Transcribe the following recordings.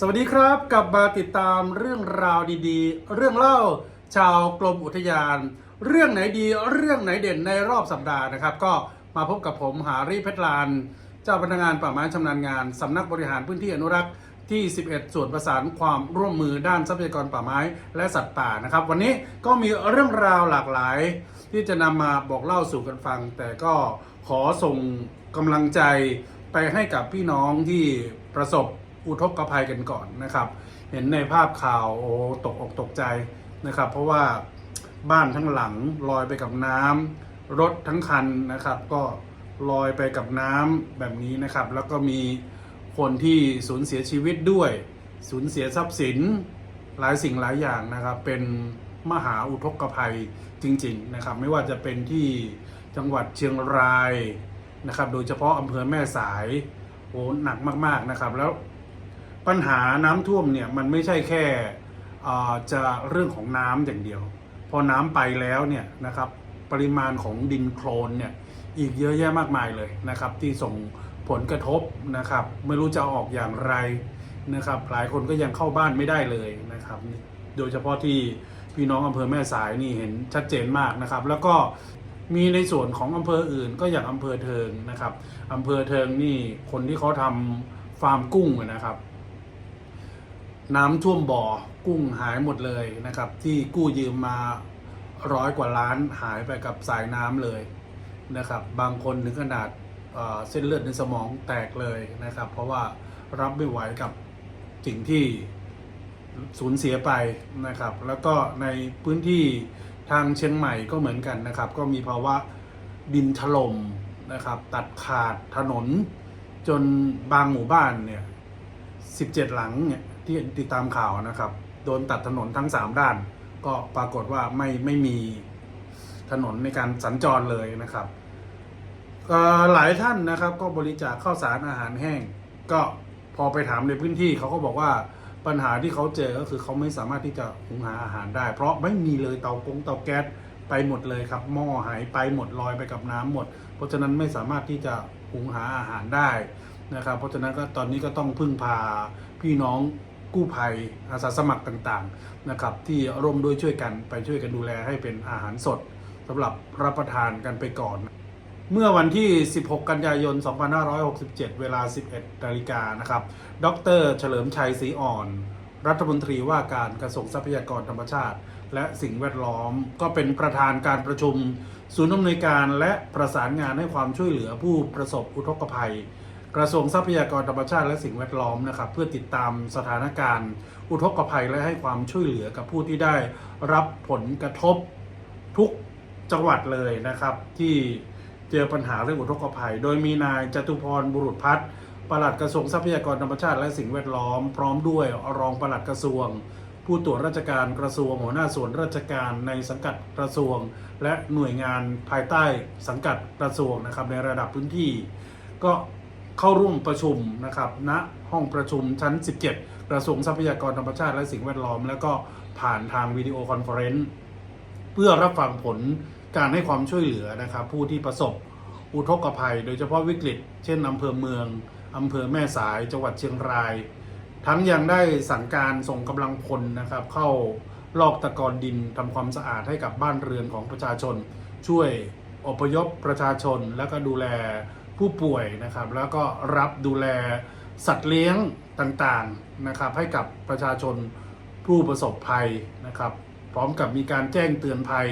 สวัสดีครับกลับมาติดตามเรื่องราวดีๆ เรื่องเล่าชาวกรมอุทยาน เรื่องไหนดีเรื่องไหนเด่นในรอบสัปดาห์นะครับ ก็มาพบกับผมหารีเพชรลาน เจ้าพนักงานป่าไม้ชำนาญงานสำนักบริหารพื้นที่อนุรักษ์ที่ 11 ส่วนประสานความร่วมมือด้านทรัพยากรป่าไม้และสัตว์ป่านะครับ วันนี้ก็มีเรื่องราวหลากหลาย ที่จะนำมาบอกเล่าสู่กันฟัง แต่ก็ขอส่งกำลังใจไปให้กับพี่น้องที่ประสบ อุทกภัยกันก่อนนะครับ เห็นในภาพข่าวโอ้ตกอกตกใจนะครับ เพราะว่าบ้านทั้งหลังลอยไปกับน้ำรถทั้งคันนะครับ ก็ลอยไปกับน้ำแบบนี้นะครับ แล้วก็มีคนที่สูญเสียชีวิตด้วย สูญเสียทรัพย์สินหลายสิ่งหลายอย่างนะครับ เป็นมหาอุทกภัยจริง ๆนะครับ ไม่ว่าจะเป็นที่จังหวัดเชียงรายนะครับ โดยเฉพาะอำเภอแม่สายโอ้หนักมากๆนะครับ แล้ว ปัญหาน้ำท่วมเนี่ยมันไม่ใช่แค่อ่าจะเรื่องของน้ำอย่างเดียว พอน้ำไปแล้วเนี่ยนะครับปริมาณของดินโคลนเนี่ยอีกเยอะแยะมากมายเลยนะครับ ที่ส่งผลกระทบนะครับ ไม่รู้จะออกอย่างไรนะครับ หลายคนก็ยังเข้าบ้านไม่ได้เลยนะครับ โดยเฉพาะที่พี่น้องอำเภอแม่สายนี่เห็นชัดเจนมากนะครับ แล้วก็มีในส่วนของอำเภออื่น ก็อย่างอำเภอเทิงนะครับอำเภอเทิงนี่คนที่เขาทำฟาร์มกุ้งนะครับ น้ำท่วมบ่อกุ้งหายหมดเลยนะครับ ที่กู้ยืมมาร้อยกว่าล้านหายไปกับสายน้ำเลยนะครับ บางคนถึงขนาดเส้นเลือดในสมองแตกเลยนะครับ เพราะว่ารับไม่ไหวกับสิ่งที่สูญเสียไปนะครับ แล้วก็ในพื้นที่ทางเชียงใหม่ก็เหมือนกันนะครับ ก็มีภาวะดินถล่มนะครับ ตัดขาดถนนจนบางหมู่บ้านเนี่ย 17 หลังเนี่ย ที่ติดตามข่าวนะครับ โดนตัดถนนทั้ง 3 ด้าน ก็ปรากฏว่าไม่ไม่มีถนนในการสัญจรเลยนะครับหลายท่านนะครับก็บริจาคข้าวสารอาหารแห้ง ก็พอไปถามในพื้นที่เขาก็บอกว่าปัญหาที่เขาเจอก็คือเขาไม่สามารถที่จะหุงหาอาหารได้ เพราะไม่มีเลยเตากงเตาแก๊สไปหมดเลยครับหม้อหายไปหมดลอยไปกับน้ำหมด เพราะฉะนั้นไม่สามารถที่จะหุงหาอาหารได้นะครับ เพราะฉะนั้นก็ตอนนี้ก็ต้องพึ่งพาพี่น้อง กู้ภัยอาสาสมัครต่างๆนะครับที่ร่วมด้วยช่วยกันไปช่วยกันดูแลให้เป็นอาหารสดสำหรับรับประทานกันไปก่อน เมื่อวันที่ 16 กันยายน 2567 เวลา 11นาฬิกานะครับ ดร เฉลิมชัยศรีอ่อน รัฐมนตรีว่าการกระทรวงทรัพยากรธรรมชาติ และสิ่งแวดล้อม ก็เป็นประธานการประชุม ศูนย์อำนวยการและประสานงานให้ความช่วยเหลือผู้ประสบอุทกภัย กระทรวงทรัพยากรธรรมชาติและสิ่งแวดล้อมนะครับเพื่อติดตามสถานการณ์ อุทกภัยและให้ความช่วยเหลือกับผู้ที่ได้รับผลกระทบทุกจังหวัดเลยนะครับ ที่เจอปัญหาเรื่องอุทกภัย โดยมีนายจตุพรบุรุษพัฒน์ปลัดกระทรวงทรัพยากรธรรมชาติและสิ่งแวดล้อม พร้อมด้วยรองปลัดกระทรวง ผู้ตรวจราชการกระทรวงหัวหน้าส่วนราชการในสังกัดกระทรวง และหน่วยงานภายใต้สังกัดกระทรวงนะครับในระดับพื้นที่ ก็ เข้าร่วมประชุมนะครับณห้องประชุมชั้น 17 กระทรวงทรัพยากรธรรมชาติและสิ่งแวดล้อม แล้วก็ผ่านทางวิดีโอคอนเฟอเรนซ์เพื่อรับฟังผลการให้ความช่วยเหลือนะครับ ผู้ที่ประสบอุทกภัย โดยเฉพาะวิกฤต เช่นอำเภอเมืองอำเภอแม่สายจังหวัดเชียงราย ทั้งยังได้สั่งการส่งกำลังพลนะครับ เข้าลอกตะกอนดินทำความสะอาดให้กับบ้านเรือนของประชาชน ช่วยอพยพประชาชนแล้วก็ดูแล ผู้ป่วยนะครับ แล้วก็รับดูแลสัตว์เลี้ยงต่างๆนะครับ ให้กับประชาชนผู้ประสบภัยนะครับ พร้อมกับมีการแจ้งเตือนภัย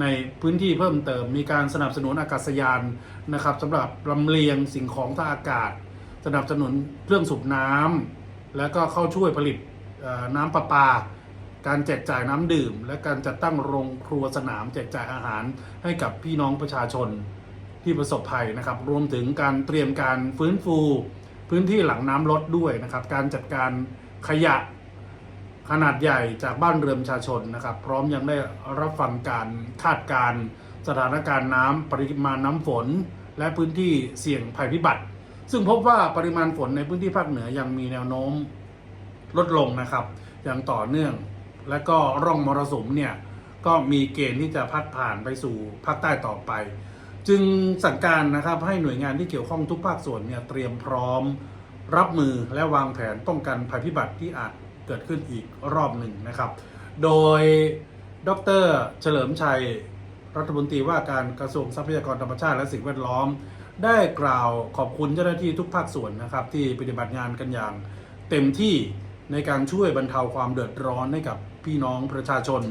ในพื้นที่เพิ่มเติม มีการสนับสนุนอากาศยานนะครับสำหรับลำเลียงสิ่งของทางอากาศ สนับสนุนเครื่องสูบน้ำแล้วก็เข้าช่วยผลิตน้ำประปา การแจกจ่ายน้ำดื่ม และการจัดตั้งโรงครัวสนามแจกจ่ายอาหารให้กับพี่น้องประชาชน ที่ประสบภัยนะครับ รวมถึงการเตรียมการฟื้นฟูพื้นที่หลังน้ำลดด้วยนะครับ การจัดการขยะขนาดใหญ่จากบ้านเรือนประชาชนนะครับ พร้อมยังได้รับฟังการคาดการสถานการณ์น้ำปริมาณน้ำฝน และพื้นที่เสี่ยงภัยพิบัติ ซึ่งพบว่าปริมาณฝนในพื้นที่ภาคเหนือยังมีแนวโน้มลดลงนะครับอย่างต่อเนื่อง และก็ร่องมรสุมเนี่ยก็มีเกณฑ์ที่จะพัดผ่านไปสู่ภาคใต้ต่อไป จึงสั่งการนะครับให้หน่วยงานที่เกี่ยวข้องทุกภาคส่วนเนี่ยเตรียมพร้อมรับมือและวางแผนป้องกันภัยพิบัติที่อาจเกิดขึ้นอีกรอบหนึ่งนะครับ โดยดรเฉลิมชัย รัฐมนตรีว่าการกระทรวงทรัพยากรธรรมชาติและสิ่งแวดล้อม ได้กล่าวขอบคุณเจ้าหน้าที่ทุกภาคส่วนนะครับ ที่ปฏิบัติงานกันอย่างเต็มที่ในการช่วยบรรเทาความเดือดร้อนให้กับพี่น้องประชาชน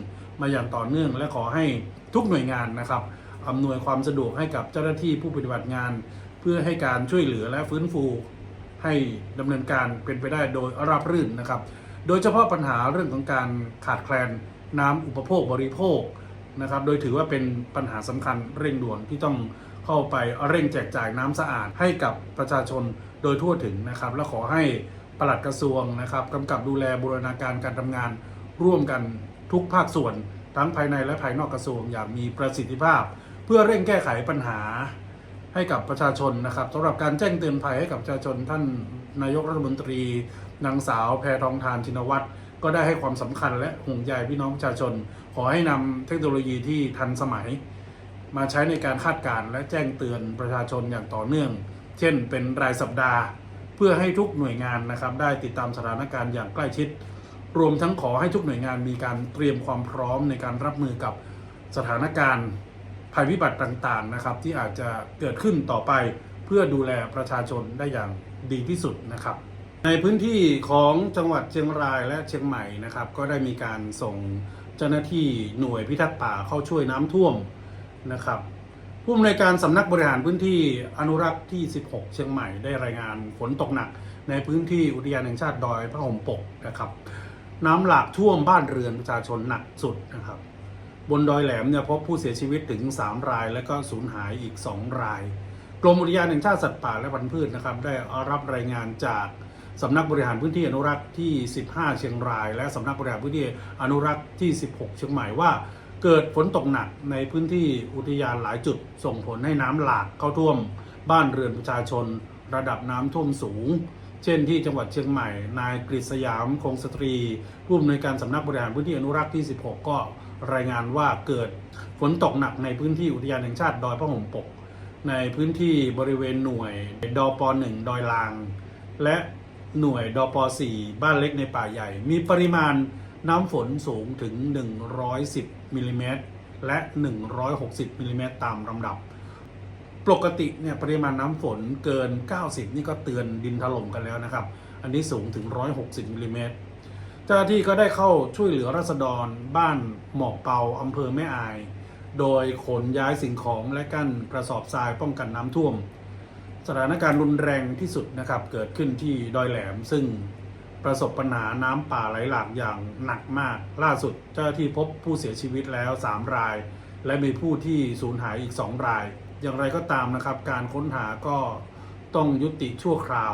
มาอย่างต่อเนื่องและขอให้ทุกหน่วยงานนะครับ อำนวยความสะดวกให้กับเจ้าหน้าที่ผู้ปฏิบัติงาน เพื่อให้การช่วยเหลือและฟื้นฟู ให้ดำเนินการเป็นไปได้โดยราบรื่นนะครับ โดยเฉพาะปัญหาเรื่องของการขาดแคลนน้ำอุปโภคบริโภคนะครับ โดยถือว่าเป็นปัญหาสำคัญเร่งด่วนที่ต้องเข้าไปเร่งแจกจ่ายน้ำสะอาดให้กับประชาชนโดยทั่วถึงนะครับ และขอให้ปลัดกระทรวงนะครับกำกับดูแลบูรณาการการทำงาน ร่วมกันทุกภาคส่วน ทั้งภายในและภายนอกกระทรวงอย่างมีประสิทธิภาพ เพื่อเร่งแก้ไขปัญหาให้กับประชาชนนะครับสำหรับการแจ้งเตือนภัยให้กับประชาชนท่านนายกรัฐมนตรีนางสาวแพทองทานชินวัตรก็ได้ให้ความสำคัญและห่วงใยพี่น้องประชาชน ขอให้นำเทคโนโลยีที่ทันสมัย มาใช้ในการคาดการณ์และแจ้งเตือนประชาชนอย่างต่อเนื่อง เช่น เป็นรายสัปดาห์ เพื่อให้ทุกหน่วยงานนะครับ ได้ติดตามสถานการณ์อย่างใกล้ชิด รวมทั้งขอให้ทุกหน่วยงานมีการเตรียมความพร้อมในการรับมือกับสถานการณ์ ภัยพิบัติต่างๆนะครับ ที่อาจจะเกิดขึ้นต่อไปเพื่อดูแลประชาชนได้อย่างดีที่สุดนะครับ ในพื้นที่ของจังหวัดเชียงรายและเชียงใหม่นะครับ ก็ได้มีการส่งเจ้าหน้าที่หน่วยพิทักษ์ป่าเข้าช่วยน้ำท่วมนะครับผู้อำนวยการสำนักบริหารพื้นที่อนุรักษ์ที่ 16 เชียงใหม่ได้รายงานฝนตกหนัก ในพื้นที่อุทยานแห่งชาติดอยพระห่มปกนะครับ น้ำหลากท่วมบ้านเรือนประชาชนหนักสุดนะครับ บนดอยแหลมเนี่ยพบผู้เสียชีวิตถึง 3 ราย และก็สูญหายอีก 2 ราย กรมอุทยานแห่งชาติสัตว์ป่าและพันธุ์พืชนะครับได้รับรายงานจากสำนักบริหารพื้นที่อนุรักษ์ที่ 15 เชียงราย และสำนักบริหารพื้นที่อนุรักษ์ที่ 16 เชียงใหม่ว่า เกิดฝนตกหนักในพื้นที่อุทยานหลายจุด ส่งผลให้น้ำหลากเข้าท่วม บ้านเรือนประชาชน ระดับน้ำท่วมสูง เช่นที่จังหวัดเชียงใหม่ นายกฤษยามคงสตรีผู้อำนวยการสำนักบริหารพื้นที่อนุรักษ์ที่ 16 ก็ รายงานว่าเกิดฝนตกหนักในพื้นที่อุทยานแห่งชาติดอยพระห่มปก ในพื้นที่บริเวณหน่วยดอป1ดอยลาง และหน่วยดอป4บ้านเล็กในป่าใหญ่ มีปริมาณน้ำฝนสูงถึง 110มิลลิเมตรและ 160มิลลิเมตรตามลำดับ ปกติเนี่ยปริมาณน้ำฝนเกิน 90 นี่ก็เตือนดินถล่มกันแล้วนะครับ อันนี้สูงถึง 160มิลลิเมตร เจ้าหน้าที่ก็ได้เข้าช่วยเหลือรัษฎรบ้านหมอกเปาอำเภอแม่อาย โดยขนย้ายสิ่งของและกั้นกระสอบทรายป้องกันน้ำท่วม สถานการณ์รุนแรงที่สุดนะครับเกิดขึ้นที่ดอยแหลม ซึ่งประสบปัญหาน้ำป่าไหลหลากอย่างหนักมาก ล่าสุดเจ้าหน้าที่พบผู้เสียชีวิตแล้ว 3 ราย และมีผู้ที่สูญหายอีก 2 ราย อย่างไรก็ตามนะครับ การค้นหาก็ต้องยุติชั่วคราว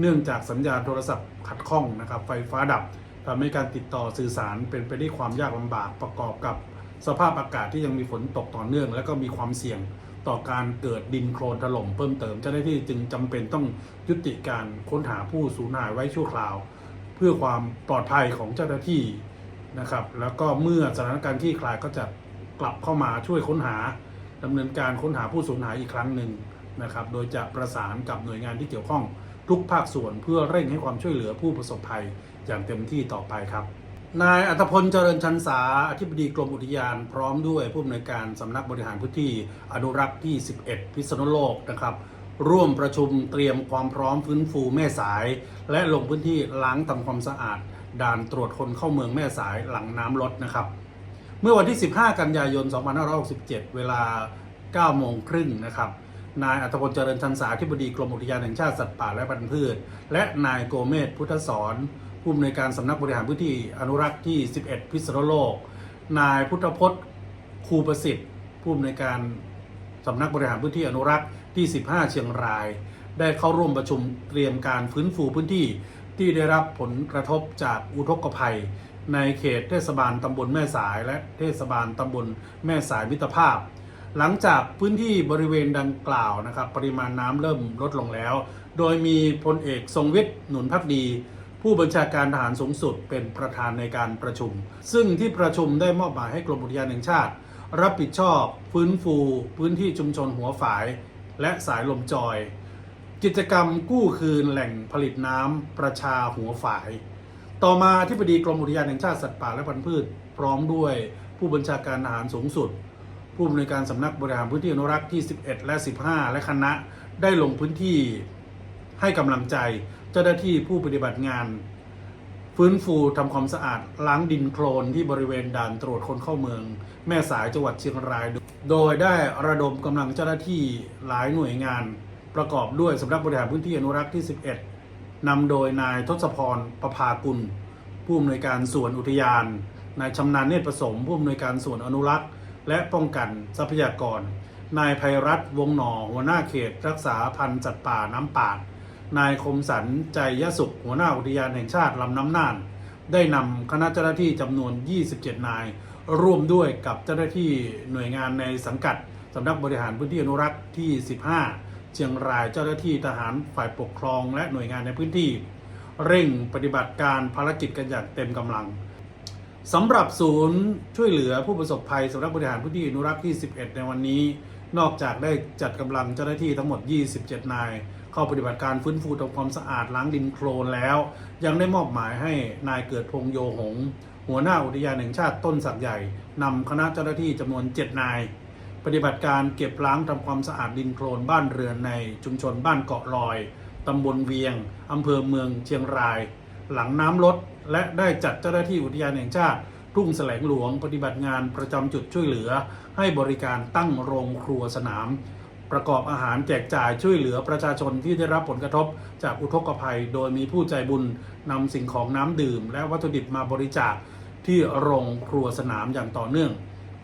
เนื่องจากสัญญาณโทรศัพท์ขัดข้องนะครับ ไฟฟ้าดับ ทำให้การติดต่อสื่อสารเป็นไปได้วยความยากลำบากประกอบกับสภาพอากาศที่ยังมีฝนตกต่อเนื่อง และก็มีความเสี่ยงต่อการเกิดดินโคลนถล่มเพิ่มเติมเจ้าหน้าที่จึงจำเป็นต้องยุติการค้นหาผู้สูญหายไว้ชั่วคราว เพื่อความปลอดภัยของเจ้าหน้าที่นะครับ แล้วก็เมื่อสถานการณ์ที่คลายก็จะกลับเข้ามาช่วยค้นหาดำเนินการค้นหาผู้สูญหายอีกครั้งหนึ่งนะครับ โดยจะประสานกับหน่วยงานที่เกี่ยวข้องทุกภาคส่วนเพื่อเร่งให้ความช่วยเหลือผู้ประสบภัย อย่างเต็มที่ต่อไปครับ นายอัตพลเจริญชันษาอธิบดีกรมอุทยานพร้อมด้วยผู้อำนวยการสำนักบริหารพื้นที่อนุรักษ์ที่ 11 พิษณุโลกนะครับร่วมประชุมเตรียมความพร้อมฟื้นฟูแม่สาย และลงพื้นที่ล้างทำความสะอาด ด่านตรวจคนเข้าเมืองแม่สายหลังน้ำลดนะครับ เมื่อวันที่ 15 กันยายน 2567 เวลา 9 โมงครึ่งนะครับ นายอัธพลเจริญชันษาอธิบดีกรมอุทยานแห่งชาติสัตว์ป่าและพันธุ์พืช และนายโกเมศพุทธสอน ผู้อำนวยการสำนักบริหารพื้นที่อนุรักษ์ที่ 11 พิษณุโลก นายพุทธพจน์ครูประสิทธิ์ ผู้อำนวยการสำนักบริหารพื้นที่อนุรักษ์ที่ 15 เชียงราย ได้เข้าร่วมประชุมเตรียมการฟื้นฟูพื้นที่ที่ได้รับผลกระทบจากอุทกภัย ในเขตเทศบาลตำบลแม่สายและเทศบาลตำบลแม่สายมิตรภาพ หลังจากพื้นที่บริเวณดังกล่าวนะครับปริมาณน้ำเริ่มลดลงแล้ว โดยมีพลเอกทรงวิทย์หนุนพักดี ผู้บัญชาการทหารสูงสุดเป็นประธานในการประชุม ซึ่งที่ประชุมได้มอบหมายให้กรมอุทยานแห่งชาติ รับผิดชอบ ฟื้นฟู พื้นที่ชุมชนหัวฝาย และสายลมจอย กิจกรรมกู้คืนแหล่งผลิตน้ำประชาหัวฝาย ต่อมาที่ปดีกรมอุทยานแห่งชาติสัตว์ป่าและพันธุ์พืช พร้อมด้วยผู้บัญชาการอาหารสูงสุด ผู้อำนวยการสำนักบริหารพื้นที่อนุรักษ์ที่ 11 และ 15 และคณะได้ลงพื้นที่ให้กำลังใจ เจ้าหน้าที่ผู้ปฏิบัติงาน ฟื้นฟูทำความสะอาดล้างดินโคลนที่บริเวณด่านตรวจคนเข้าเมือง แม่สายจังหวัดเชียงราย โดยได้ระดมกำลังเจ้าหน้าที่หลายหน่วยงาน ประกอบด้วยสำนักบริหารพื้นที่อนุรักษ์ที่ 11นำโดยนายทศพรประภากุล ผู้อำนวยการสวนอุทยาน นายชำนาญเนตรผสม ผู้อำนวยการสวนอนุรักษ์ และป้องกันทรัพยากรนายภัยรัตน์วงหนอหัวหน้าเขต รักษาพันธุ์สัตว์ป่าน้ำป่าด นายคมสันใจยสุข หัวหน้าอุทยานแห่งชาติลำน้ำน่าน ได้นำคณะเจ้าหน้าที่จำนวน 27 นาย ร่วมด้วยกับเจ้าหน้าที่หน่วยงานในสังกัดสำนักบริหารพื้นที่อนุรักษ์ที่ 15 เชียงรายเจ้าหน้าที่ทหารฝ่ายปกครองและหน่วยงานในพื้นที่ เร่งปฏิบัติการภารกิจกันอย่างเต็มกำลังสำหรับศูนย์ช่วยเหลือผู้ประสบภัยสำนักบริหารพื้นที่อนุรักษ์ที่ 11 ในวันนี้ นอกจากได้จัดกำลังเจ้าหน้าที่ทั้งหมด 27 นาย เข้าปฏิบัติการฟื้นฟูทำความสะอาดล้างดินโคลนแล้ว ยังได้มอบหมายให้นายเกิดพงโยหง หัวหน้าอุทยานแห่งชาติต้นสักใหญ่นำคณะเจ้าหน้าที่จำนวน 7 นาย ปฏิบัติการเก็บล้างทำความสะอาดดินโคลนบ้านเรือนในชุมชนบ้านเกาะลอยตำบลเวียงอำเภอเมืองเชียงราย หลังน้ำลดและได้จัดเจ้าหน้าที่อุทยานแห่งชาติทุ่งแสลงหลวงปฏิบัติงานประจำจุดช่วยเหลือ ให้บริการตั้งโรงครัวสนาม ประกอบอาหารแจกจ่ายช่วยเหลือประชาชนที่ได้รับผลกระทบจากอุทกภัย โดยมีผู้ใจบุญนำสิ่งของน้ำดื่ม และวัตถุดิบมาบริจาคที่โรงครัวสนามอย่างต่อเนื่อง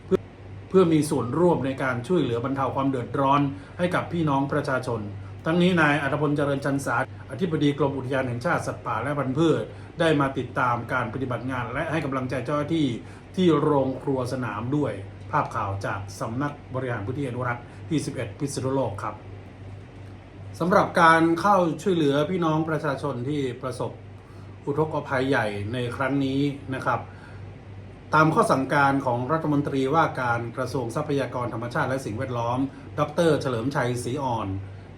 เพื่อเพื่อมีส่วนร่วมในการช่วยเหลือบรรเทาความเดือดร้อนให้กับพี่น้องประชาชน ทั้งนี้นายอัธพลเจริญชันสาอธิบดีกรมอุทยานแห่งชาติสัตว์ป่าและพันธุ์พืชได้มาติดตามการปฏิบัติงาน และให้กำลังใจเจ้าหน้าที่ที่โรงครัวสนามด้วย ภาพข่าวจากสำนักบริหารพื้นที่อนุรักษ์ ที่11พิษณุโลกครับสำหรับการเข้าช่วยเหลือพี่น้องประชาชนที่ประสบอุทกภัยใหญ่ในครั้งนี้นะครับ ตามข้อสั่งการของรัฐมนตรีว่าการกระทรวงทรัพยากรธรรมชาติและสิ่งแวดล้อม ดร เฉลิมชัยศรีอ่อน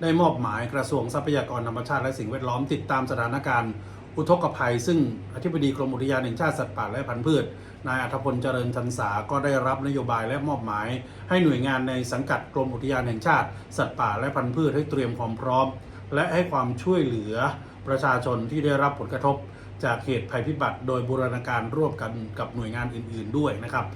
ได้มอบหมายกระทรวงทรัพยากรธรรมชาติและสิ่งแวดล้อมติดตามสถานการณ์อุทกภัย ซึ่งอธิบดีกรมอุทยานแห่งชาติสัตว์ป่าและพันธุ์พืช นายอัธพลเจริญทันษาก็ได้รับนโยบายและมอบหมาย ให้หน่วยงานในสังกัดกรมอุทยานแห่งชาติ สัตว์ป่าและพันธุ์พืชให้เตรียมความพร้อม และให้ความช่วยเหลือประชาชนที่ได้รับผลกระทบ จากเหตุภัยพิบัติ โดยบูรณาการร่วมกันกับหน่วยงานอื่น ๆ ด้วยนะครับ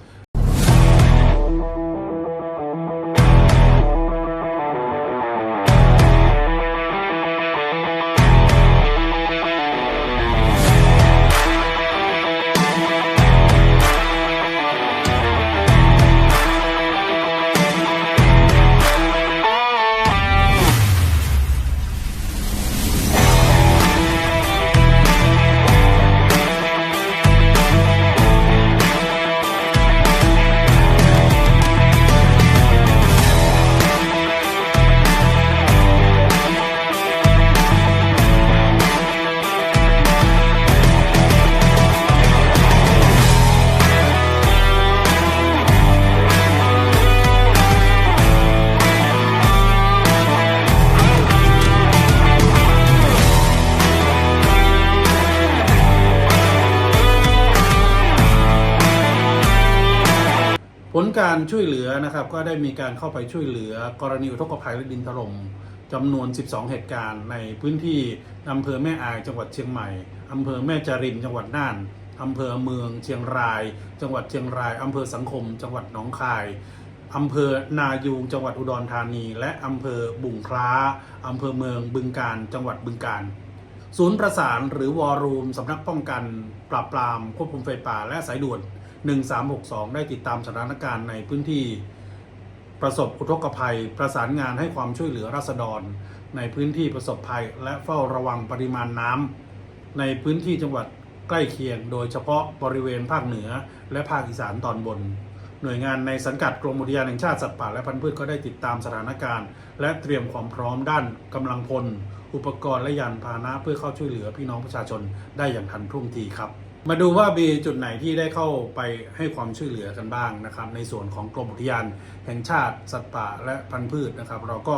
การช่วยเหลือนะครับก็ได้มีการเข้าไปช่วยเหลือกรณีอุทกภัยและดินถล่มจำนวน 12 เหตุการณ์ในพื้นที่อำเภอแม่อายจังหวัดเชียงใหม่อำเภอแม่จรินจังหวัดน่านอำเภอเมืองเชียงราย จังหวัดเชียงรายอำเภอสังคม จังหวัดหนองคายอำเภอนายูงจังหวัดอุดรธานี และอำเภอบุ่งคล้าอำเภอเมืองบึงการ จังหวัดบึงการ ศูนย์ประสานหรือวอร์รูมสำนักป้องกัน ปราบปรามควบคุมไฟป่าและสายด่วน 1362 ได้ติดตามสถานการณ์ในพื้นที่ประสบอุทกภัย ประสานงานให้ความช่วยเหลือราษฎร ในพื้นที่ประสบภัย และเฝ้าระวังปริมาณน้ำในพื้นที่จังหวัดใกล้เคียง โดยเฉพาะบริเวณภาคเหนือ และภาคอีสานตอนบน หน่วยงานในสังกัดกรมอุทยานแห่งชาติสัตว์ป่าและพันธุ์พืชก็ได้ติดตามสถานการณ์ และเตรียมความพร้อมด้านกำลังพลอุปกรณ์และยานพาหนะเพื่อเข้าช่วยเหลือพี่น้องประชาชนได้อย่างทันท่วงทีครับ มาดูว่ามีจุดไหนที่ได้เข้าไปให้ความช่วยเหลือกันบ้างนะครับ ในส่วนของกรมอุทยานแห่งชาติสัตว์ป่าและพันธุ์พืชนะครับ เราก็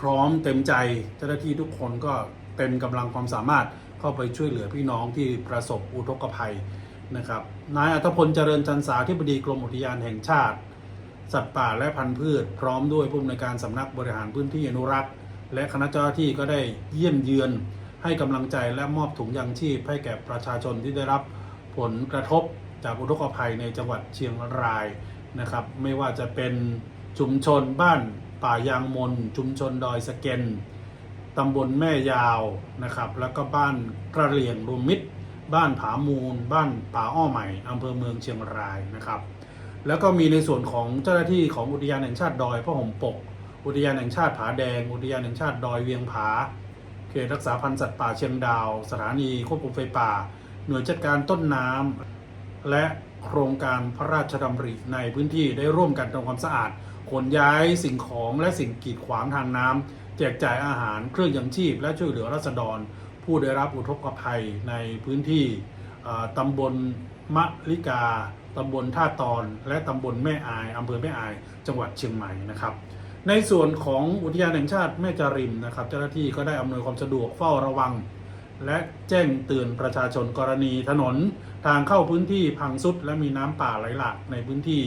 พร้อมเต็มใจเจ้าหน้าที่ทุกคนก็เต็มกำลังความสามารถเข้าไปช่วยเหลือพี่น้องที่ประสบอุทกภัยนะครับนายอัธพลเจริญจันสาที่บดีกรมอุทยานแห่งชาติ สัตว์ป่าและพันธุ์พืช พร้อมด้วยผู้อำนวยการสำนักบริหารพื้นที่อนุรักษ์ และคณะเจ้าหน้าที่ก็ได้เยี่ยมเยือน ให้กำลังใจและมอบถุงยางชีพให้แก่ประชาชนที่ได้รับผลกระทบจากอุทกภัยในจังหวัดเชียงรายนะครับ ไม่ว่าจะเป็นชุมชนบ้านป่ายางมน ชุมชนดอยสะเก็นตำบลแม่ยาวนะครับ แล้วก็บ้านกระเหลี่ยงรวมมิตร บ้านผามูล บ้านป่าอ้อใหม่อำเภอเมืองเชียงรายนะครับ แล้วก็มีในส่วนของเจ้าหน้าที่ของอุทยานแห่งชาติดอยพระห่มปก อุทยานแห่งชาติผาแดง อุทยานแห่งชาติดอยเวียงผา เขตรักษาพันธุ์สัตว์ป่าเชียงดาว สถานีควบคุมไฟป่า หน่วยจัดการต้นน้ำและโครงการพระราชดำริในพื้นที่ได้ร่วมกันทำความสะอาดขนย้ายสิ่งของและสิ่งกีดขวางทางน้ำแจกจ่ายอาหารเครื่องยังชีพ และช่วยเหลือราษฎร ผู้ได้รับอุทกภัยในพื้นที่ตำบลมะลิกาตำบลท่าตอน และตำบลแม่อายอำเภอแม่อาย จังหวัดเชียงใหม่นะครับ ในส่วนของอุทยานแห่งชาติแม่จาริมนะครับ เจ้าหน้าที่ก็ได้อำนวยความสะดวกเฝ้าระวัง และแจ้งเตือนประชาชนกรณีถนนทางเข้าพื้นที่พังสุด และมีน้ำป่าไหลหลากในพื้นที่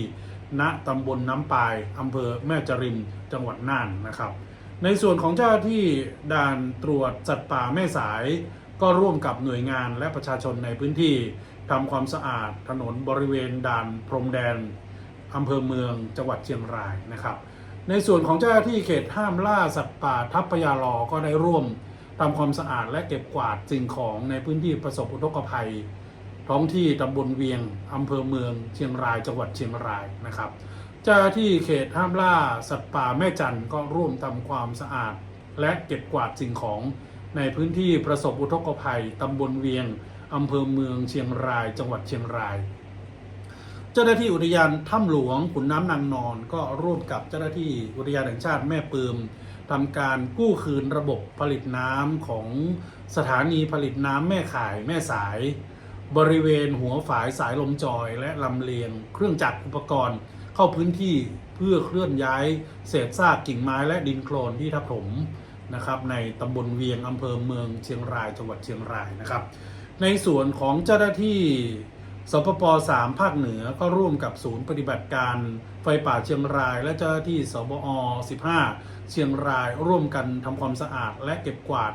ณตำบลน้ำปายอำเภอแม่จริมจังหวัดน่านนะครับ ในส่วนของเจ้าหน้าที่ด่านตรวจสัตว์ป่าแม่สาย ก็ร่วมกับหน่วยงานและประชาชนในพื้นที่ทำความสะอาดถนนบริเวณด่านพรมแดนอำเภอเมืองจังหวัดเชียงรายนะครับ ในส่วนของเจ้าหน้าที่เขตห้ามล่าสัตว์ป่าทัพพยาลอก็ได้ร่วมทำความสะอาดและเก็บกวาดสิ่งของในพื้นที่ประสบอุทกภัย ท้องที่ตำบลเวียงอำเภอเมือง เชียงรายจังหวัดเชียงรายนะครับ เจ้าหน้าที่เขตห้ามล่าสัตว์ป่าแม่จันทร์ก็ร่วมทำความสะอาด และเก็บกวาดสิ่งของในพื้นที่ประสบอุทกภัยตำบลเวียงอำเภอเมืองเชียงราย จังหวัดเชียงราย เจ้าหน้าที่อุทยานถ้ำหลวงขุนน้ำนางนอน ก็ร่วมกับเจ้าหน้าที่อุทยานแห่งชาติแม่ปืมทำการกู้คืนระบบผลิตน้ำของสถานีผลิตน้ำแม่ข่ายแม่สาย บริเวณหัวฝายสายลมจอย และลำเลียง เครื่องจักรอุปกรณ์เข้าพื้นที่เพื่อเคลื่อนย้ายเศษซากกิ่งไม้และดินโคลนที่ทับถมนะครับในตำบลเวียงอำเภอเมืองเชียงรายจังหวัดเชียงรายนะครับ ในส่วนของเจ้าหน้าที่ สปป3ภาคเหนือก็ร่วมกับศูนย์ปฏิบัติการไฟป่าเชียงราย และเจ้าหน้าที่สบอ15 เชียงรายร่วมกันทำความสะอาดและเก็บกวาด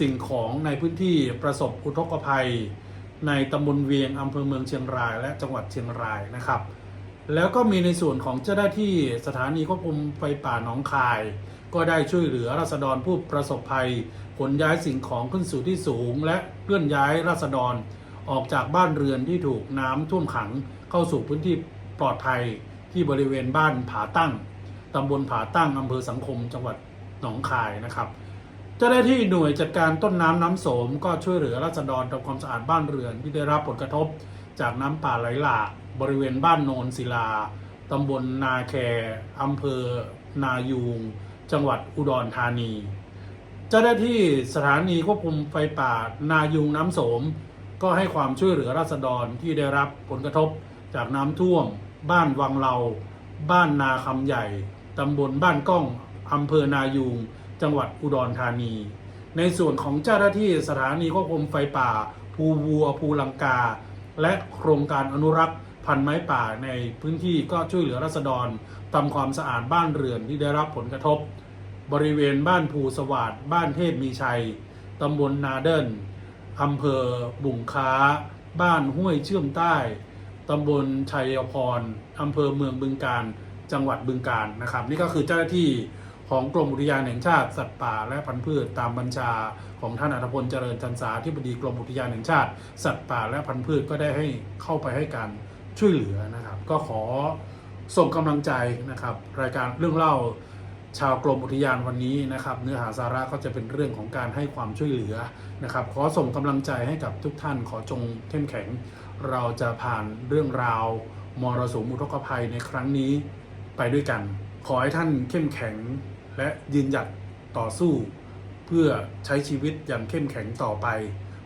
สิ่งของในพื้นที่ประสบอุทกภัย ในตำบลเวียงอำเภอเมืองเชียงราย และจังหวัดเชียงรายนะครับ แล้วก็มีในส่วนของเจ้าหน้าที่สถานีควบคุมไฟป่าหนองคาย ก็ได้ช่วยเหลือราษฎรผู้ประสบภัยขนย้ายสิ่งของขึ้นสู่ที่สูง และเคลื่อนย้ายราษฎร ออกจากบ้านเรือนที่ถูกน้ำท่วมขังเข้าสู่พื้นที่ปลอดภัยที่บริเวณบ้านผาตั้งตำบลผาตั้งอำเภอสังคมจังหวัดหนองคายนะครับ เจ้าหน้าที่หน่วยจัดการต้นน้ำน้ำโสม ก็ช่วยเหลือราษฎรทำความสะอาดบ้านเรือนที่ได้รับผลกระทบ จากน้ำป่าไหลหลากบริเวณบ้านโนนศิลาตำบลนาแคอำเภอ นายูง จังหวัดอุดรธานี เจ้าหน้าที่สถานีควบคุมไฟป่านายูงน้ำโสม ก็ให้ความช่วยเหลือราษฎรที่ได้รับผลกระทบจากน้ำท่วม บ้านวังเลาบ้านนาคำใหญ่ตำบลบ้านก้องอำเภอนายูง จังหวัดอุดรธานี ในส่วนของเจ้าหน้าที่สถานีควบคุมไฟป่า ภูวัวภูลังกา และโครงการอนุรักษ์พันไม้ป่าในพื้นที่ก็ช่วยเหลือราษฎรทำความสะอาดบ้านเรือนที่ได้รับผลกระทบ บริเวณบ้านภูสวัสดบ้านเทพมีชัยตำบลนาเดิน อำเภอบุงค้า บ้านห้วยเชื่อมใต้ตำบลชัยพรอำเภอเมืองบึงการ จังหวัดบึงการนะครับ นี่ก็คือเจ้าหน้าที่ของกรมอุทยานแห่งชาติสัตว์ป่าและพันธุ์พืชตามบัญชาของท่านอัธพลเจริญจันสาที่บดีกรมอุทยานแห่งชาติ สัตว์ป่าและพันธุ์พืชก็ได้ให้เข้าไปให้การช่วยเหลือนะครับ ก็ขอส่งกำลังใจนะครับ รายการเรื่องเล่า ชาวกรมอุทยานวันนี้นะครับเนื้อหาสาระก็จะเป็นเรื่องของการให้ความช่วยเหลือนะครับขอส่งกำลังใจให้กับทุกท่านขอจงเข้มแข็ง เราจะผ่านเรื่องราวมรสุมอุทกภัยในครั้งนี้ไปด้วยกัน ขอให้ท่านเข้มแข็งและยืนหยัดต่อสู้ เพื่อใช้ชีวิตอย่างเข้มแข็งต่อไป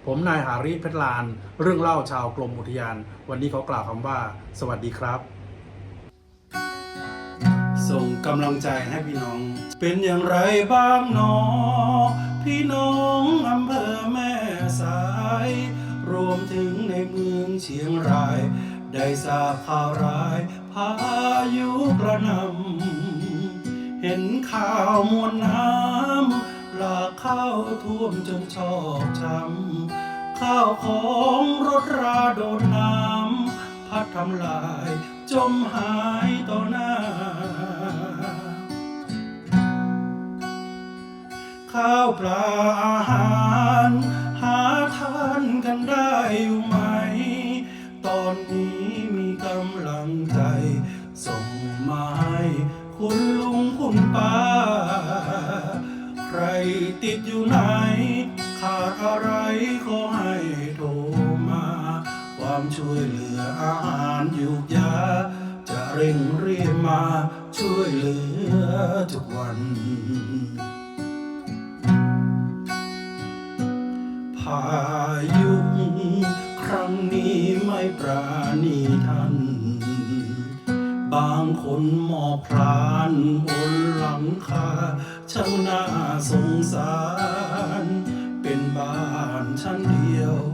ผมนายหาริเพชรลาน เรื่องเล่าชาวกรมอุทยาน วันนี้เขากล่าวคำว่า สวัสดีครับ ส่งกำลังใจให้พี่น้อง เป็นอย่างไรบ้างหนอ พี่น้องอำเภอแม่สาย รวมถึงในเมืองเชียงราย ได้ทราบข่าวร้ายพายุกระหนำเห็นข่าวมวลน้ำหลากเข้าท่วมจนชอกช้ำข้าวของรถราโดนน้ำพัดทำลาย จมหายต่อหน้า ข้าวปลาอาหาร หาทานกันได้อยู่ไหม ตอนนี้มีกำลังใจ ส่งมาให้คุณลุงคุณป้า ใครติดอยู่ไหน ขาดอะไร ความช่วยเหลืออาหารยุกยา จะเร่งรีบมาช่วยเหลือทุกวัน พายุครั้งนี้ไม่ปราณีท่าน บางคนหมอบพลานบนหลังคาช่างน่าสงสาร เป็นบ้านชั้นเดียว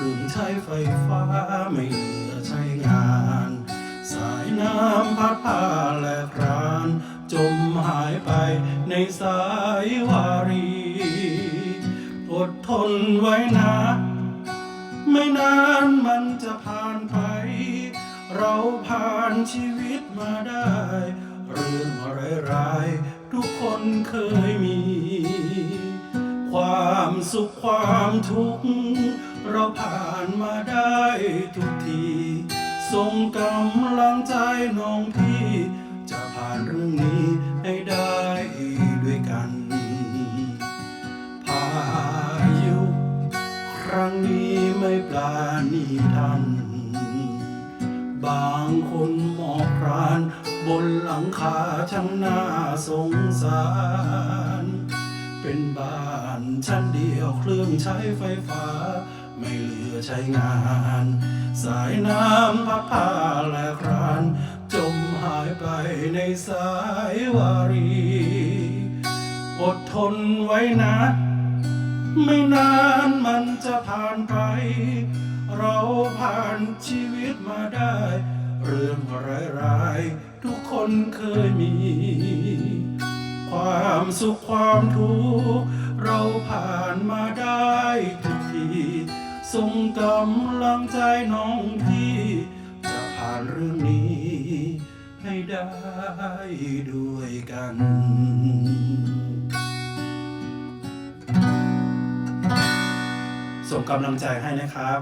องใช้ไฟฟ้าไม่เหลือใช้งาน สายน้ำพัดพาและคราน จมหายไปในสายวารี อดทนไว้นะ ไม่นานมันจะผ่านไป เราผ่านชีวิตมาได้ เรื่องร้ายๆทุกคนเคยมี ความสุขความทุกข์ เราผ่านมาได้ทุกที ส่งกำลังใจน้องพี่ จะผ่านเรื่องนี้ให้ได้ด้วยกัน พายุครั้งนี้ไม่ปลาณีทัน บางคนหมอบพราน บนหลังคาช่างน่าสงสารเป็นบ้านชั้นเดียวเครื่องใช้ไฟฟ้า ไม่เหลือใช้งาน สายน้ำพัดพาและคราน จมหายไปในสายวารี อดทนไว้นะ ไม่นานมันจะผ่านไป เราผ่านชีวิตมาได้ เรื่องร้ายๆทุกคนเคยมี ความสุขความทุกข์เราผ่านมาได้ทุกที ส่งกำลังใจน้องพี่จะผ่านเรื่องนี้ ให้ได้ด้วยกันส่งกำลังใจให้นะครับ